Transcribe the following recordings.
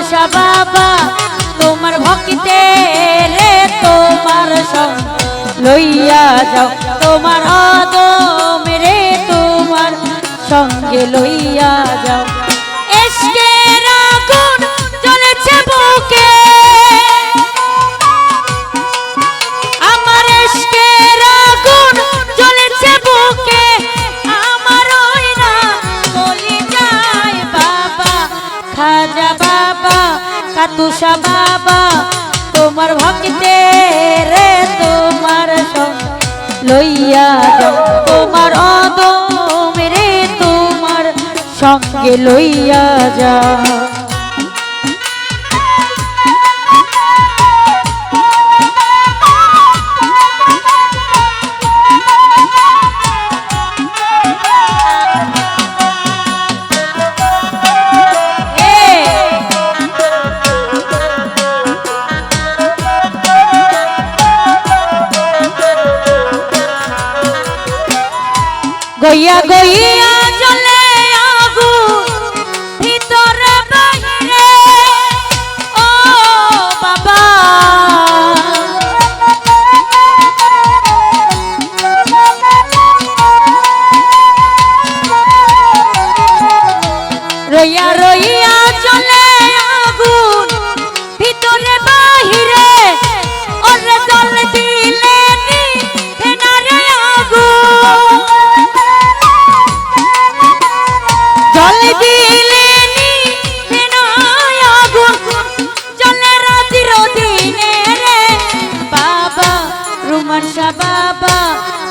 তোমার বাবা, তোমার ভক্তিতে রে তোমার সঙ্গ লইয়া যাও। তোমার আদম রে তোমার সঙ্গে লইয়া যাও। আমাকে লইয়া যা goya goya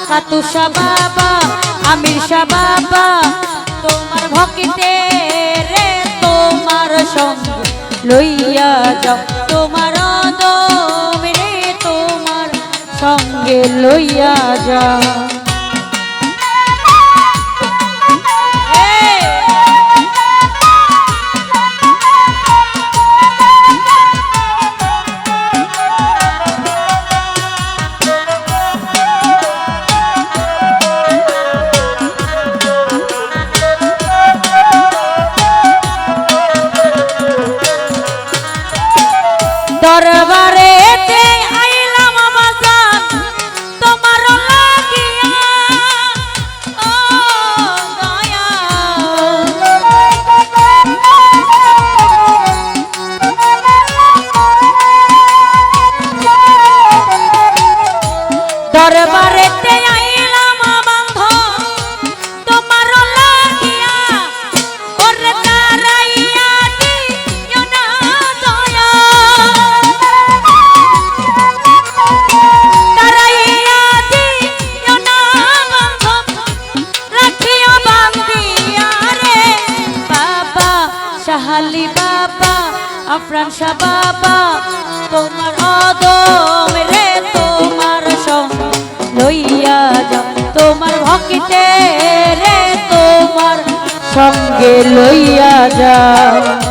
কাতু বাবা আমির বাবা তোমার ভক্তিতে রে তোমার সঙ্গ লইয়া যাও। তোমার দমে তোমার সঙ্গে লইয়া যাও। আমাকে লইয়া যাও।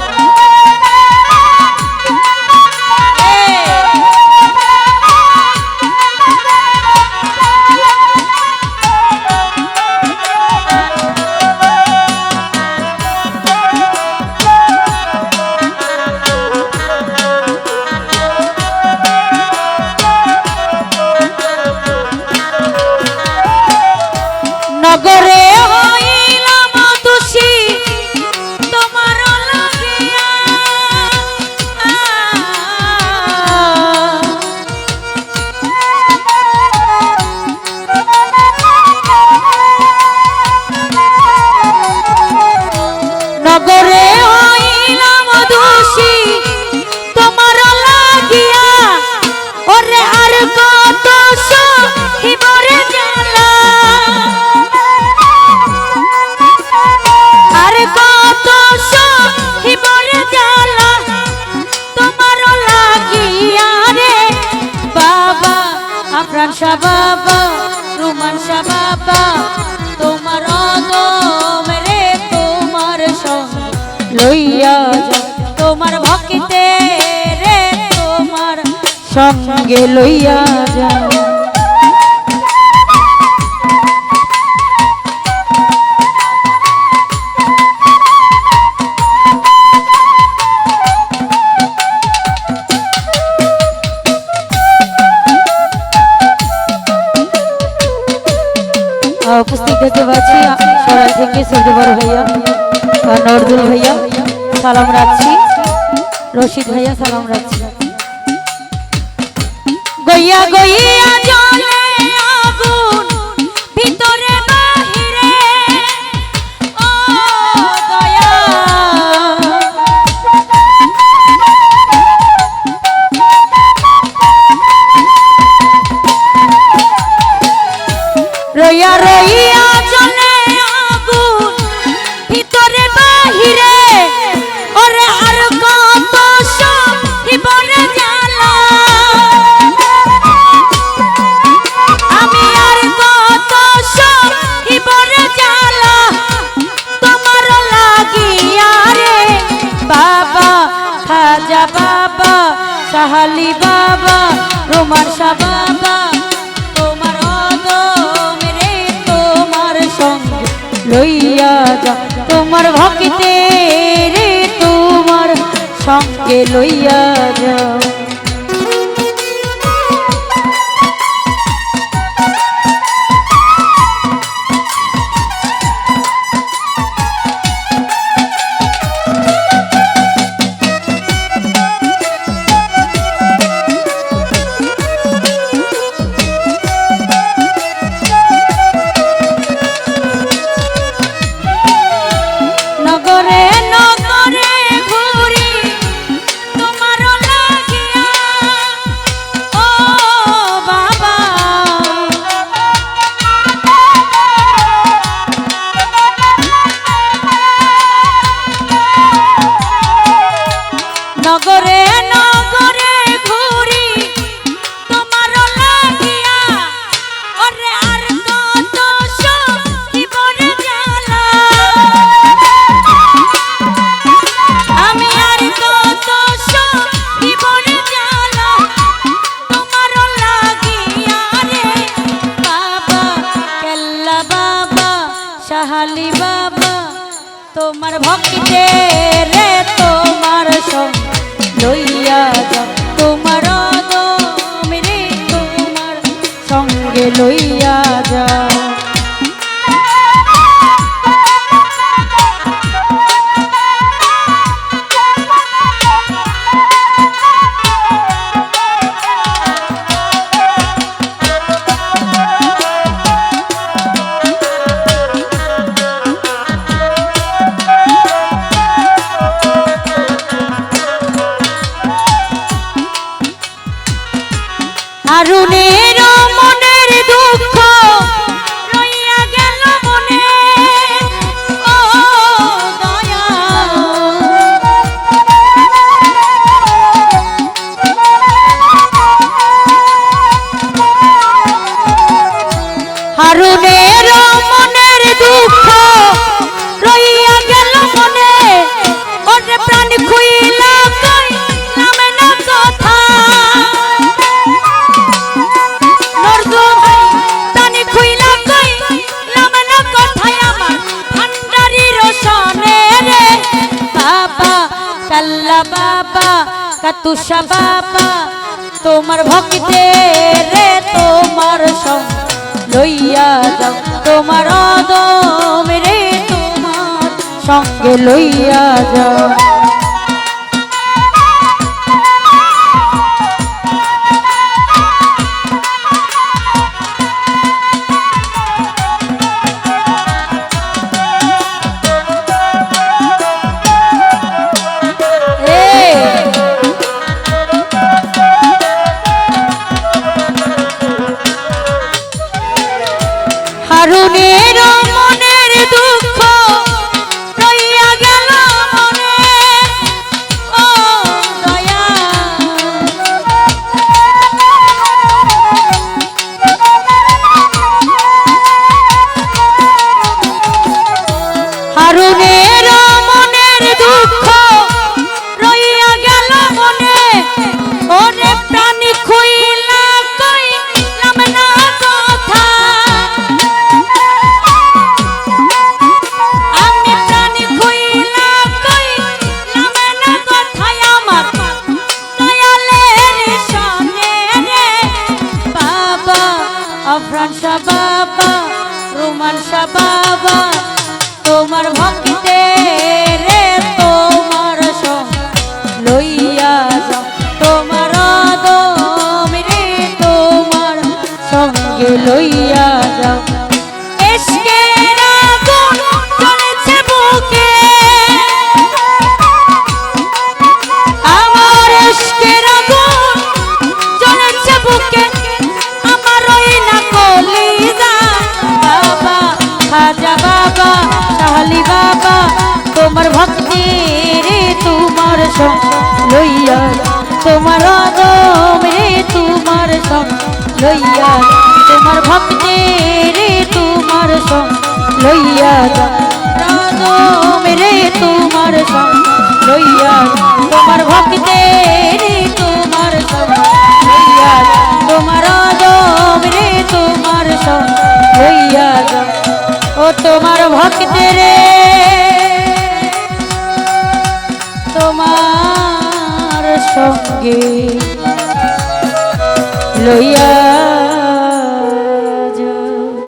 শাহ বাবা রুমান বাবা তোমার অদম রে তোমার সঙ্গ লইয়া তোমার ভক্তিতে রে তোমার সঙ্গে লইয়া যা সরাই থেকে সৌদি বড় ভাইয়া নজরুল ভাইয়া সালাম রাখছি রশিদ ভাইয়া সালাম রাখছি গইয়া গইয়া জলে আগুন সাহালি বাবা রোমান শাহ তোমার অদম রে তোমার সঙ্গে লইয়া যা। তোমার ভক্তে রে তোমার সঙ্গে লইয়া যাও সাহালি বাবা তোমার ভক্তিতে রে তোমার লইয়া যাও। তোমার তোমার সঙ্গে লইয়া যাও। কাতুষা বাবা, তোমার ভক্তে রে তোমার সঙ্গ লইয়া যাও। তোমার অদম রে তোমার সঙ্গে লইয়া যাও। লইয়া যাও। এসকের আগুন জ্বলেছে বুকে। আমার এসকের আগুন তোমার ভক্তি রে তোমার লইয়া তোমার আগম রে তোমার সং লইয়া তোমার ভক্তি রে তোমার সং লইয়া রাগম রে তোমার সং লইয়া তোমার ভক্তি সঙ্গে লইয়া